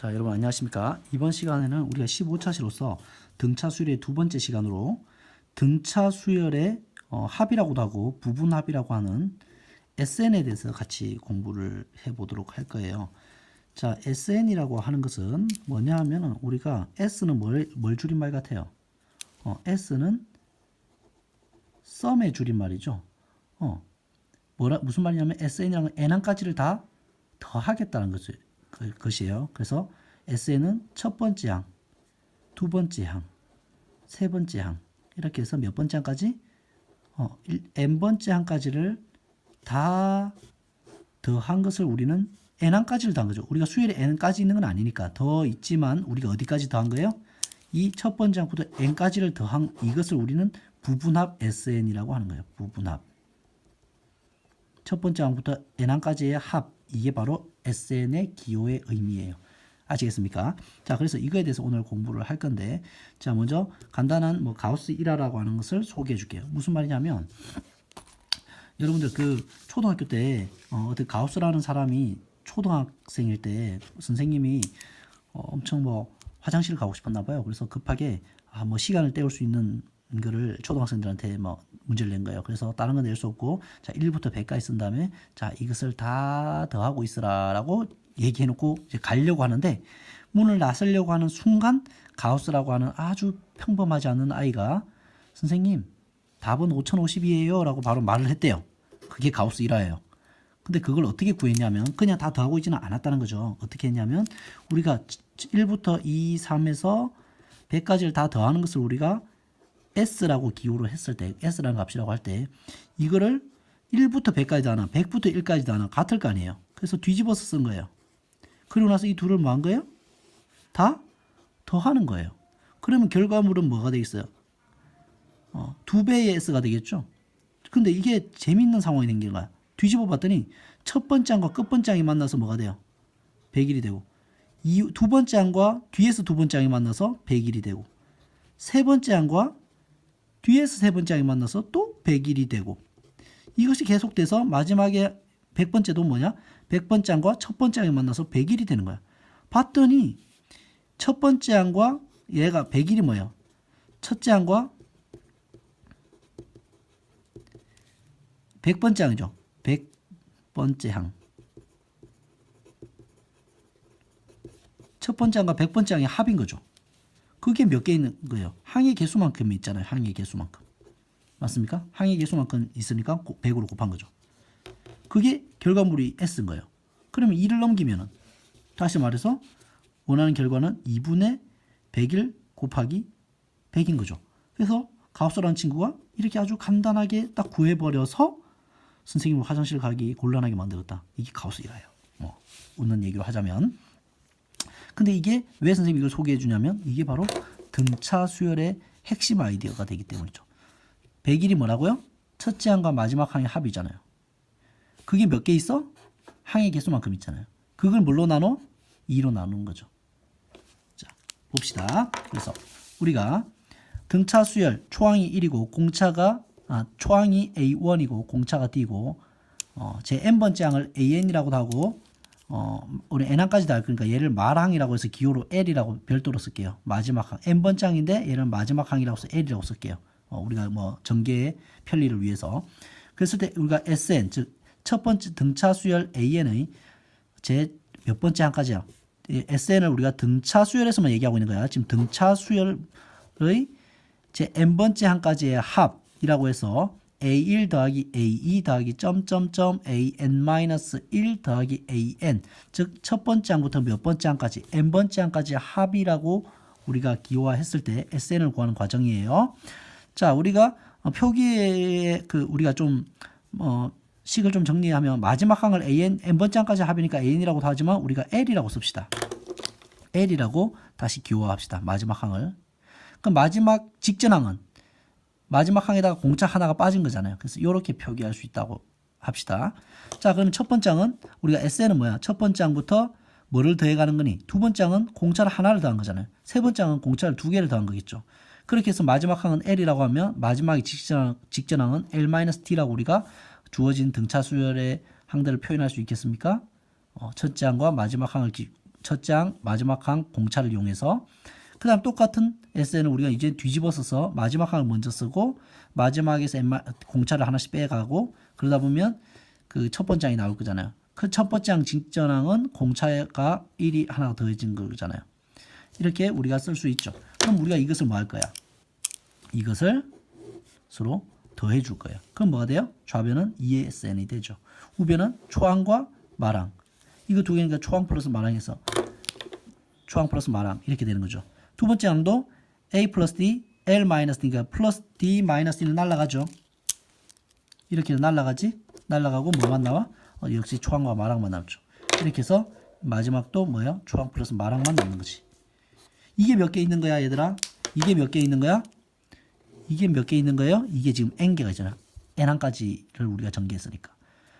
자, 여러분 안녕하십니까? 이번 시간에는 우리가 15차시로서 등차 수열의 두 번째 시간으로 등차 수열의 어, 합이라고도 하고 부분 합이라고 하는 SN에 대해서 같이 공부를 해 보도록 할 거예요. 자, SN이라고 하는 것은 뭐냐 하면은 우리가 S는 뭘, 뭘 줄임말 같아요? 어, S는 썸의 줄임말이죠. 어, 뭐라 무슨 말이냐면 SN이라는 n한까지를 다 더하겠다는 거죠. 그, 것이에요. 그래서 SN은 첫 번째 항, 두 번째 항, 세 번째 항 이렇게 해서 몇 번째 항까지 어, 일- n 번째 항까지를 다 더한 것을 우리는 n 항까지를 더한 거죠. 우리가 수열에 n까지 있는 건 아니니까 더 있지만 우리가 어디까지 더한 거예요? 이 첫 번째 항부터 n까지를 더한 이것을 우리는 부분합 SN이라고 하는 거예요. 부분합. 첫 번째 항부터 n항까지의 합 이게 바로 SN의 기호의 의미예요. 아시겠습니까? 자, 그래서 이거에 대해서 오늘 공부를 할 건데, 자, 먼저 간단한 뭐 가우스 일화라고 하는 것을 소개해 줄게요. 무슨 말이냐면, 여러분들 그 초등학교 때 어, 어떤 가우스라는 사람이 초등학생일 때 선생님이 어, 엄청 뭐 화장실 가고 싶었나 봐요. 그래서 급하게 아, 뭐 시간을 때울 수 있는 거를 초등학생들한테 뭐 문제를 낸 거예요. 그래서 다른 건 낼 수 없고 자 1부터 100까지 쓴 다음에 자 이것을 다 더하고 있으라라고 얘기해 놓고 이제 가려고 하는데 문을 나서려고 하는 순간 가우스라고 하는 아주 평범하지 않은 아이가 선생님 답은 5050이에요 라고 바로 말을 했대요. 그게 가우스 일화예요. 근데 그걸 어떻게 구했냐면 그냥 다 더하고 있지는 않았다는 거죠. 어떻게 했냐면 우리가 1부터 2, 3에서 100까지를 다 더하는 것을 우리가 S라고 기호로 했을 때 S라는 값이라고 할 때 이거를 1부터 100까지 다 하나 100부터 1까지 다 하나 같을 거 아니에요. 그래서 뒤집어서 쓴 거예요. 그리고 나서 이 둘을 뭐 한 거예요? 다 더하는 거예요. 그러면 결과물은 뭐가 되겠어요? 어, 두 배의 S가 되겠죠. 근데 이게 재밌는 상황이 생긴 거야. 뒤집어 봤더니 첫 번째 항과 끝 번째 항이 만나서 뭐가 돼요? 100일이 되고 이 두 번째 항과 뒤에서 두 번째 항이 만나서 100일이 되고 세 번째 항과 뒤에서 세 번째 항이 만나서 또 100일이 되고 이것이 계속돼서 마지막에 100번째도 뭐냐? 100번째 항과 첫 번째 항이 만나서 100일이 되는 거야. 봤더니 첫 번째 항과 얘가 100일이 뭐예요? 첫째 항과 100번째 항이죠. 100번째 항. 첫 번째 항과 100번째 항의 합인 거죠. 그게 몇 개 있는 거예요? 항의 개수만큼 있잖아요. 항의 개수만큼. 맞습니까? 항의 개수만큼 있으니까 100으로 곱한 거죠. 그게 결과물이 S인 거예요. 그러면 2를 넘기면은 다시 말해서 원하는 결과는 2분의 100일 곱하기 100인 거죠. 그래서 가우스라는 친구가 이렇게 아주 간단하게 딱 구해버려서 선생님을 화장실 가기 곤란하게 만들었다. 이게 일화예요. 뭐 웃는 얘기로 하자면. 근데 이게 왜 선생님이 이걸 소개해 주냐면 이게 바로 등차 수열의 핵심 아이디어가 되기 때문이죠. 100일이 뭐라고요? 첫째 항과 마지막 항의 합이잖아요. 그게 몇 개 있어? 항의 개수만큼 있잖아요. 그걸 뭘로 나눠? 2로 나누는 거죠. 자, 봅시다. 그래서 우리가 등차 수열 초항이 1이고 공차가 아, 초항이 A1이고 공차가 D고 어, 제 n번째 항을 AN이라고도 하고 어, 우리 n항까지도 할 그러니까 얘를 말항이라고 해서 기호로 L이라고 별도로 쓸게요. 마지막 항 n번째 항인데 얘를 마지막 항이라고 해서 L이라고 쓸게요. 어, 우리가 뭐 전개의 편리를 위해서 그랬을 때 우리가 SN 즉 첫 번째 등차 수열 AN의 제 몇 번째 항까지야? 이 SN을 우리가 등차 수열에서만 얘기하고 있는 거야. 지금 등차 수열의 제 n번째 항까지의 합이라고 해서 a1 더하기 a2 더하기 점점점 an-1 더하기 an 즉 첫 번째 항부터 몇 번째 항까지 n번째 항까지의 합이라고 우리가 기호화했을 때 SN을 구하는 과정이에요. 자, 우리가 어, 표기에 그 우리가 좀 어, 식을 좀 정리하면 마지막 항을 an n번째 항까지 합이니까 an이라고도 하지만 우리가 l이라고 씁시다. l이라고 다시 기호화합시다. 마지막 항을. 그럼 마지막 직전 항은 마지막 항에다가 공차 하나가 빠진 거잖아요. 그래서 이렇게 표기할 수 있다고 합시다. 자, 그럼 첫 번째 항은 우리가 SN은 뭐야? 첫 번째 항부터 뭐를 더해가는 거니? 두 번째 항은 공차를 하나를 더한 거잖아요. 세 번째 항은 공차를 두 개를 더한 거겠죠. 그렇게 해서 마지막 항은 L이라고 하면 마지막에 직전, 직전 항은 L-T라고 우리가 주어진 등차 수열의 항들을 표현할 수 있겠습니까? 어, 첫째 항과 마지막 항을 기, 첫째 항, 마지막 항 공차를 이용해서 그 다음 똑같은 SN을 우리가 이제 뒤집어 써서 마지막 항을 먼저 쓰고 마지막에서 M 공차를 하나씩 빼가고 그러다 보면 그 첫 번째 항이 나올 거잖아요. 그 첫 번째 항 직전항은 공차가 1이 하나 더해진 거잖아요. 이렇게 우리가 쓸 수 있죠. 그럼 우리가 이것을 뭐 할 거야? 이것을 서로 더해 줄 거예요. 그럼 뭐가 돼요? 좌변은 2의 SN이 되죠. 우변은 초항과 마랑. 이거 두 개니까 초항 플러스 마랑에서 초항 플러스 마랑 이렇게 되는 거죠. 두 번째 항도 A 플러스 D, L 마이너스 D니까 플러스 D 마이너스 D는 날라가죠. 이렇게 날라가지? 날라가고 뭐만 나와? 어, 역시 초항과 마랑만 남죠. 이렇게 해서 마지막도 뭐야? 초항 플러스 마랑만 남는 거지. 이게 몇 개 있는 거야, 얘들아? 이게 몇 개 있는 거야? 이게 몇 개 있는 거예요? 이게 지금 n개가 있잖아. n항까지를 우리가 전개했으니까.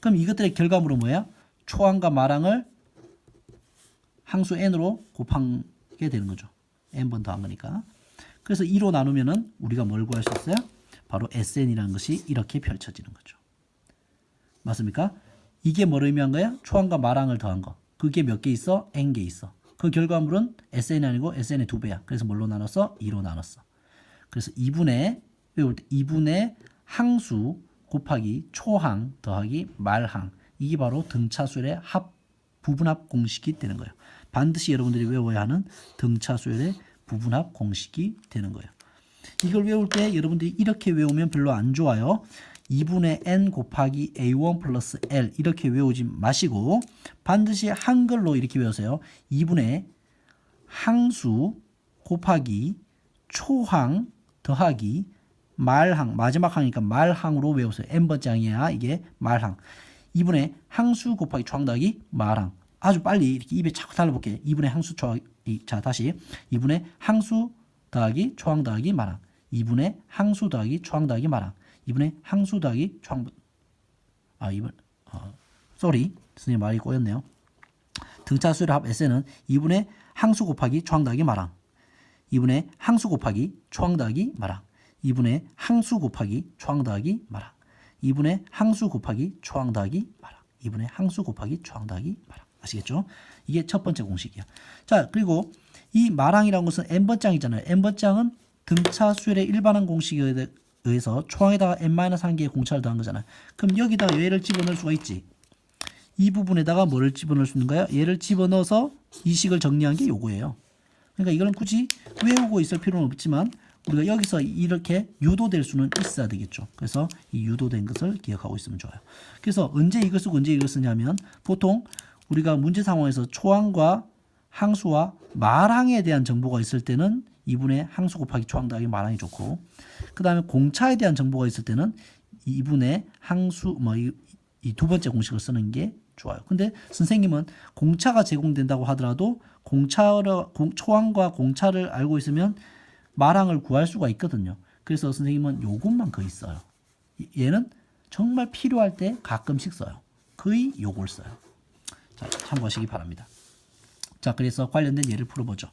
그럼 이것들의 결과물은 뭐야? 초항과 마랑을 항수 n으로 곱하게 되는 거죠. N번 더한 거니까. 그래서 2로 나누면은 우리가 뭘 구할 수 있어요? 바로 sn이라는 것이 이렇게 펼쳐지는 거죠. 맞습니까? 이게 뭘 의미한 거야? 초항과 마랑을 더한 거. 그게 몇 개 있어? n개 있어. 그 결과물은 sn이 아니고 sn의 두 배야. 그래서 뭘로 나눴어? 2로 나눴어. 그래서 2분의 외울 때 2분의 항수 곱하기 초항 더하기 말항 이게 바로 등차수열의 합 부분합 공식이 되는 거예요. 반드시 여러분들이 외워야 하는 등차수열의 부분합 공식이 되는 거예요. 이걸 외울 때 여러분들이 이렇게 외우면 별로 안 좋아요. 2분의 n 곱하기 a1 플러스 l 이렇게 외우지 마시고 반드시 한글로 이렇게 외우세요. 2분의 항수 곱하기 초항 더하기 말항 마지막 항이니까 말항으로 외우세요. n번째 항이야 이게 말항. 2분의 항수 곱하기 초항 더하기 말항. 아주 빨리 이렇게 입에 자꾸 달라볼게. 2분의 항수 초항 자 다시 2분의 항수 더하기 초항 더하기 말항. 2분의 항수 더하기 초항 더하기 말항. 2분의 항수 더하기 초항 아 2분 어, 쏘리 선생님 말이 꼬였네요. 등차수열 합 S는 2분의 항수 곱하기 초항 더하기 말항. 2분의 항수 곱하기 초항 더하기 마랑 2분의 항수 곱하기 초항 더하기 마랑 2분의 항수 곱하기 초항 더하기 마랑 2분의 항수 곱하기 초항 더하기 마랑 아시겠죠? 이게 첫 번째 공식이야. 자 그리고 이 마랑이라는 것은 n번장이잖아요. n번장은 등차 수열의 일반항 공식에 의해서 초항에다가 n-1개의 공차를 더한 거잖아요. 그럼 여기다가 얘를 집어넣을 수가 있지. 이 부분에다가 뭐를 집어넣을 수 있는 거야? 얘를 집어넣어서 이 식을 정리한 게 요거예요. 그러니까 이거는 굳이 외우고 있을 필요는 없지만 우리가 여기서 이렇게 유도될 수는 있어야 되겠죠. 그래서 이 유도된 것을 기억하고 있으면 좋아요. 그래서 언제 이걸 쓰고 언제 이걸 쓰냐면 보통 우리가 문제 상황에서 초항과 항수와 말항에 대한 정보가 있을 때는 2분의 항수 곱하기 초항 더하기 말항이 좋고 그 다음에 공차에 대한 정보가 있을 때는 2분의 항수 뭐 이 두 번째 공식을 쓰는 게 좋아요. 근데 선생님은 공차가 제공된다고 하더라도 공차를 공, 초항과 공차를 알고 있으면 말항을 구할 수가 있거든요. 그래서 선생님은 요것만 거의 써요. 얘는 정말 필요할 때 가끔씩 써요. 거의 요걸 써요. 자, 참고하시기 바랍니다. 자, 그래서 관련된 예를 풀어보죠.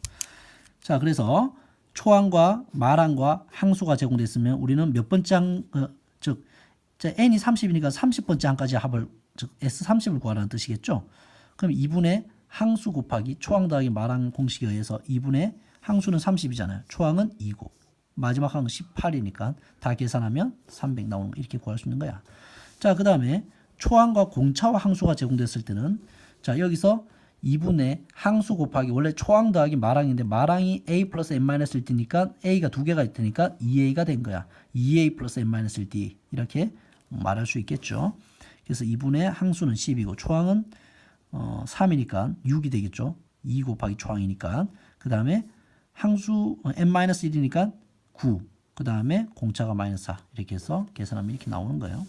자, 그래서 초항과 말항과 항수가 제공됐으면 우리는 몇 번째 항, 어, 즉 자, n이 30이니까 30번째 항까지 합을 즉 S30을 구하라는 뜻이겠죠. 그럼 2분의 항수 곱하기 초항 더하기 말항 공식에 의해서 2분의 항수는 30이잖아요. 초항은 2고 마지막 항은 18이니까 다 계산하면 300 나오는 거 이렇게 구할 수 있는 거야. 자, 그 다음에 초항과 공차와 항수가 제공됐을 때는 자 여기서 2분의 항수 곱하기 원래 초항 더하기 말항인데 말항이 a 플러스 n-1 d니까 a가 두 개가 있으니까 2a가 된 거야. 2a 플러스 n-1d 이렇게 말할 수 있겠죠. 그래서 2분의 항수는 10이고 초항은 어, 3이니까 6이 되겠죠. 2 곱하기 초항이니까. 그 다음에 항수 어, n-1이니까 9. 그 다음에 공차가 마이너스 4. 이렇게 해서 계산하면 이렇게 나오는 거예요.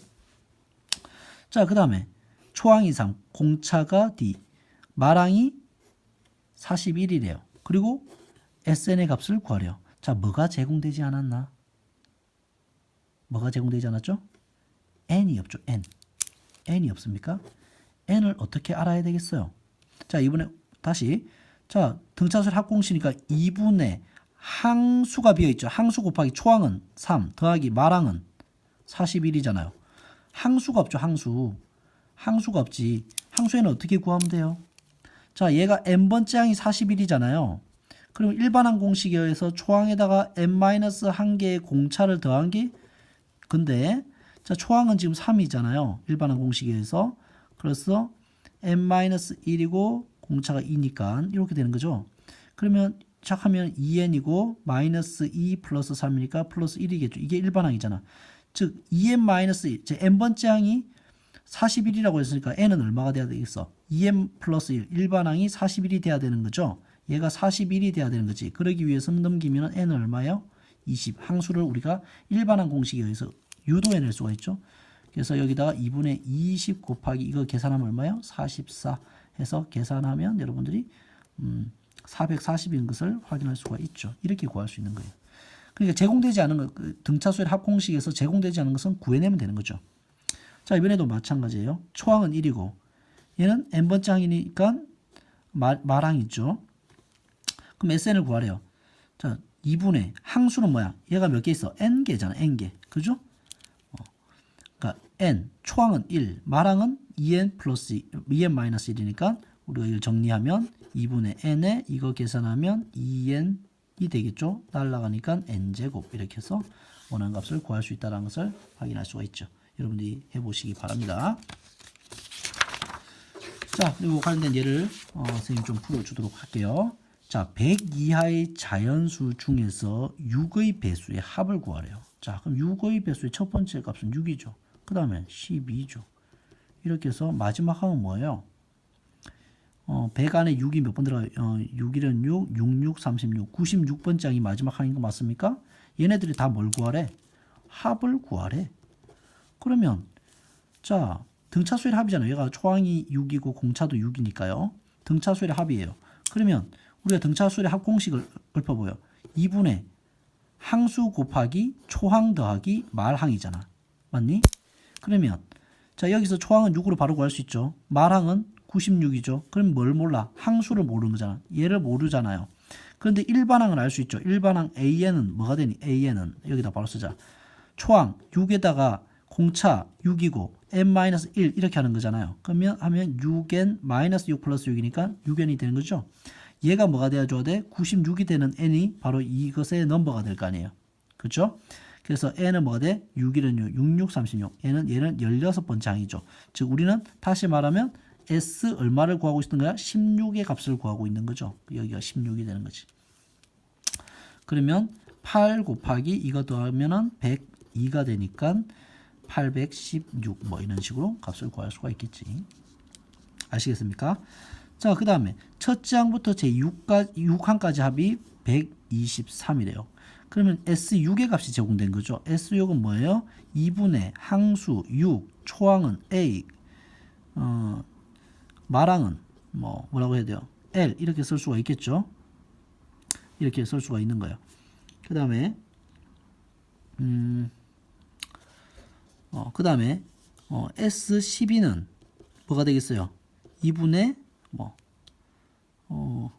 자, 그 다음에 초항이 3, 공차가 D, 마랑이 41이래요. 그리고 SN의 값을 구하래요. 자, 뭐가 제공되지 않았나? 뭐가 제공되지 않았죠? n이 없죠. n. n이 없습니까? n을 어떻게 알아야 되겠어요? 자, 이번에 다시 자, 등차수열 합공식이니까 2분의 항수가 비어 있죠. 항수 곱하기 초항은 3 더하기 말항은 41이잖아요. 항수가 없죠. 항수. 항수가 없지. 항수에는 어떻게 구하면 돼요? 자, 얘가 n번째 항이 41이잖아요. 그럼 일반항 공식에 의해서 초항에다가 n-한 개의 공차를 더한 게 근데 자, 초항은 지금 3이잖아요. 일반항 공식에 의해서. 그래서 n-1이고 공차가 2니까 이렇게 되는 거죠. 그러면 시작하면 2n이고 마이너스 2 플러스 3이니까 플러스 1이겠죠. 이게 일반항이잖아. 즉 2n 마이너스 1, 제 n번째 항이 41이라고 했으니까 n은 얼마가 돼야 되겠어? 2n 플러스 1, 일반항이 41이 돼야 되는 거죠. 얘가 41이 돼야 되는 거지. 그러기 위해서는 넘기면 n은 얼마요? 20. 항수를 우리가 일반항 공식에 의해서 유도해낼 수가 있죠. 그래서 여기다가 2분의 20 곱하기 이거 계산하면 얼마요? 44 해서 계산하면 여러분들이 음, 440인 것을 확인할 수가 있죠. 이렇게 구할 수 있는 거예요. 그러니까 제공되지 않은 것, 그 등차수의 합공식에서 제공되지 않은 것은 구해내면 되는 거죠. 자, 이번에도 마찬가지예요. 초항은 1이고 얘는 n번째 항이니까 말, 말항이죠. 그럼 SN을 구하래요. 자, 2분의 항수는 뭐야? 얘가 몇 개 있어? n개잖아. n개. 그죠? 어. 그러니까 n 초항은 1, 말항은 2n 플러스 2n 마이너스 1이니까 우리가 이걸 정리하면 2분의 n에 이거 계산하면 2n이 되겠죠. 날라가니까 n제곱 이렇게 해서 원하는 값을 구할 수 있다는 것을 확인할 수가 있죠. 여러분들이 해보시기 바랍니다. 자, 그리고 관련된 예를 어, 선생님 좀 풀어주도록 할게요. 자, 100 이하의 자연수 중에서 6의 배수의 합을 구하래요. 자, 그럼 6의 배수의 첫 번째 값은 6이죠. 그 다음에 12죠. 이렇게 해서 마지막 항은 뭐예요? 어, 100 안에 6이 몇 번 들어가요? 어, 6일은 6, 66, 36, 96번째 항이 마지막 항인 거 맞습니까? 얘네들이 다 뭘 구하래? 합을 구하래. 그러면 자 등차수의 합이잖아요. 얘가 초항이 6이고 공차도 6이니까요. 등차수의 합이에요. 그러면 우리가 등차수의 합 공식을 읊어보여. 2분의 항수 곱하기 초항 더하기 말항이잖아. 맞니? 그러면 자 여기서 초항은 6으로 바로 구할 수 있죠. 말항은 96이죠. 그럼 뭘 몰라? 항수를 모르는 거잖아. 얘를 모르잖아요. 그런데 일반항은 알수 있죠. 일반항 AN은 뭐가 되니? AN은 여기다 바로 쓰자. 초항 6에다가 공차 6이고 n-1 이렇게 하는 거잖아요. 그러면 하면 6n-6 플러스 6이니까 6n이 되는 거죠. 얘가 뭐가 돼야 줘야 돼? 96이 되는 n이 바로 이것의 넘버가 될 거 아니에요. 그렇죠? 그래서 n은 뭐가 돼? 6일은 6, 66, 36. 얘는 얘는 16번째 항이죠. 즉 우리는 다시 말하면 s 얼마를 구하고 있는 거야? 16의 값을 구하고 있는 거죠. 여기가 16이 되는 거지. 그러면 8 곱하기 이거 더하면은 102가 되니까 816 뭐 이런 식으로 값을 구할 수가 있겠지. 아시겠습니까? 자, 그 다음에 첫째 항부터 제 6까, 6항까지 합이 123이래요. 그러면 S6의 값이 제공된 거죠. S6은 뭐예요? 2분의 항수 6, 초항은 A, 어, 말항은 뭐 뭐라고 해야 돼요? L 이렇게 쓸 수가 있겠죠. 이렇게 쓸 수가 있는 거예요. 그 다음에 음, 어, 그 다음에 어, S12는 뭐가 되겠어요? 2분의 뭐 어,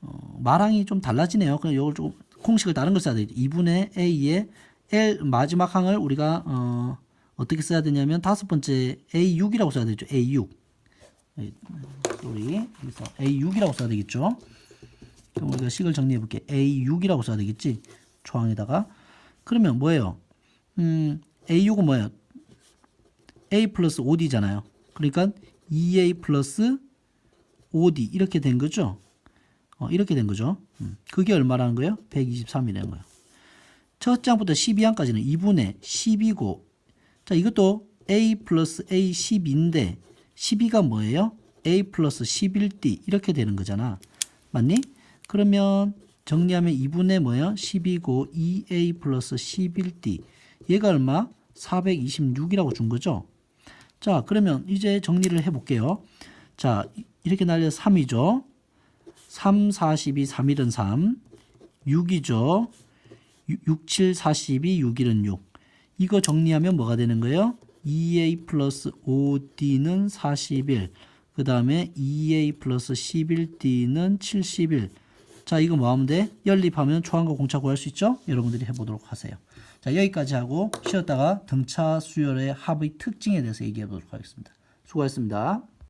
어, 말항이 좀 달라지네요. 그럼 이걸 조금 공식을 다른 걸 써야 되죠. 2분의 A의 L 마지막 항을 우리가 어, 어떻게 써야 되냐면 다섯 번째 A6이라고 써야 되죠. A6. 소리 여기서 A6이라고 써야 되겠죠. 그럼 우리가 식을 정리해 볼게. A6이라고 써야 되겠지. 초항에다가 그러면 뭐예요? 음, A6은 뭐예요? A 플러스 5D잖아요. 그러니까 2A 플러스 5D 이렇게 된 거죠. 어, 이렇게 된 거죠. 음, 그게 얼마라는 거예요? 123이라는 거예요. 첫 장부터 12항까지는 2분의 10이고 자 이것도 A 플러스 A 10인데 12가 뭐예요? A 플러스 11D 이렇게 되는 거잖아. 맞니? 그러면 정리하면 2분의 뭐예요? 10이고 2A 플러스 11D 얘가 얼마? 426이라고 준 거죠. 자 그러면 이제 정리를 해볼게요. 자 이렇게 날려 3이죠. 3, 42, 3일은 3. 6이죠. 6, 7, 42, 6일은 6. 이거 정리하면 뭐가 되는 거예요? 2a 플러스 5d는 41. 그 다음에 2a 플러스 11d는 71. 자, 이거 뭐 하면 돼? 연립하면 초항과 공차 구할 수 있죠? 여러분들이 해보도록 하세요. 자, 여기까지 하고 쉬었다가 등차 수열의 합의 특징에 대해서 얘기해 보도록 하겠습니다. 수고하셨습니다.